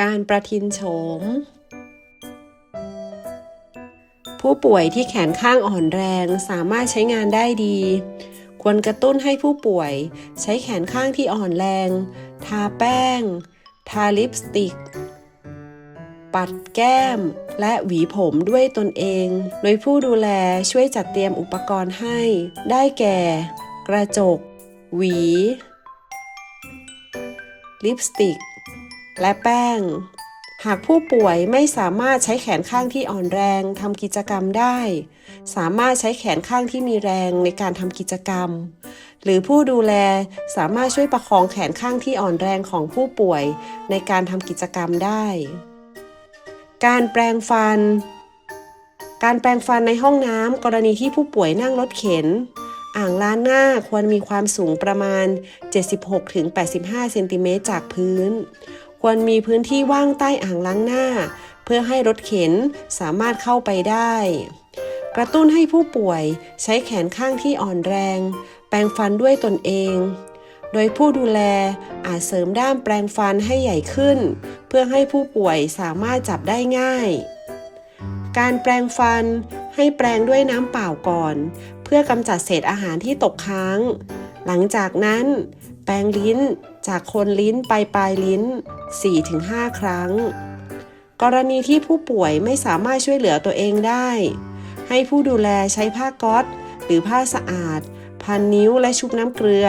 การประทินโฉม ผู้ป่วยที่แขนข้างอ่อนแรงสามารถใช้งานได้ดี ควรกระตุ้นให้ผู้ป่วย ใช้แขนข้างที่อ่อนแรง ทาแป้ง ทาลิปสติก ปัดแก้ม และหวีผมด้วยตนเอง โดยผู้ดูแลช่วยจัดเตรียมอุปกรณ์ให้ ได้แก่ กระจก หวี ลิปสติก และแป้ง หากผู้ป่วยไม่สามารถใช้แขนข้างที่อ่อนแรงทำกิจกรรมได้ สามารถใช้แขนข้างที่มีแรงในการทำกิจกรรม หรือผู้ดูแลสามารถช่วยประคองแขนข้างที่อ่อนแรงของผู้ป่วยในการทำกิจกรรมได้ การแปรงฟัน การแปรงฟันในห้องน้ำกรณีที่ผู้ป่วยนั่งรถเข็นอ่างล้างหน้าควรมีความสูงประมาณ 76-85 เซนติเมตรจากพื้น ควรมีพื้นที่ว่างใต้อ่างล้างหน้า เพื่อให้รถเข็นสามารถเข้าไปได้ กระตุ้นให้ผู้ป่วยใช้แขนข้างที่อ่อนแรง แปรงฟันด้วยตนเอง โดยผู้ดูแลอาจเสริมด้ามแปรงฟันให้ใหญ่ขึ้น เพื่อให้ผู้ป่วยสามารถจับได้ง่าย การแปรงฟันให้แปรงด้วยน้ำเปล่าก่อน เพื่อกำจัดเศษอาหารที่ตกค้าง หลังจากนั้น แปรงลิ้น จากโคนลิ้นไปปลายลิ้น 4-5 ครั้ง กรณีที่ผู้ป่วยไม่สามารถช่วยเหลือตัวเองได้ ให้ผู้ดูแลใช้ผ้าก๊อซหรือผ้าสะอาด พันนิ้วและชุบน้ำเกลือ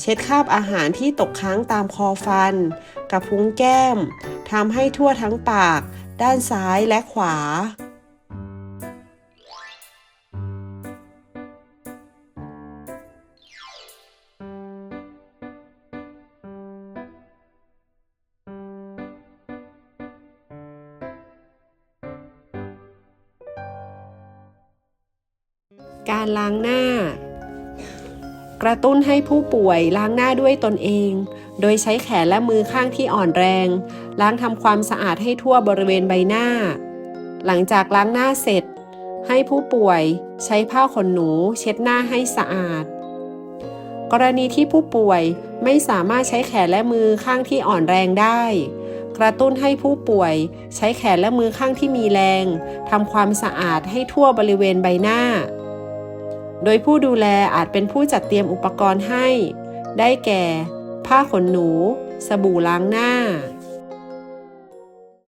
เช็ดคราบอาหารที่ตกค้างตามคอฟัน กับพุ้งแก้มทำให้ทั่วทั้งปาก ด้านซ้ายและขวา การล้างหน้า กระตุ้นให้ผู้ป่วยล้างหน้าด้วยตนเอง โดยใช้แขนและมือข้างที่อ่อนแรง ล้างทำความสะอาดให้ทั่วบริเวณใบหน้า หลังจากล้างหน้าเสร็จ ให้ผู้ป่วยใช้ผ้าขนหนูเช็ดหน้าให้สะอาด กรณีที่ผู้ป่วยไม่สามารถใช้แขนและมือข้างที่อ่อนแรงได้ กระตุ้นให้ผู้ป่วยใช้แขนและมือข้างที่มีแรงทำความสะอาดให้ทั่วบริเวณใบหน้า โดยผู้ดูแลอาจเป็นผู้จัดเตรียมอุปกรณ์ให้ ได้แก่ ผ้าขนหนู สบู่ล้างหน้า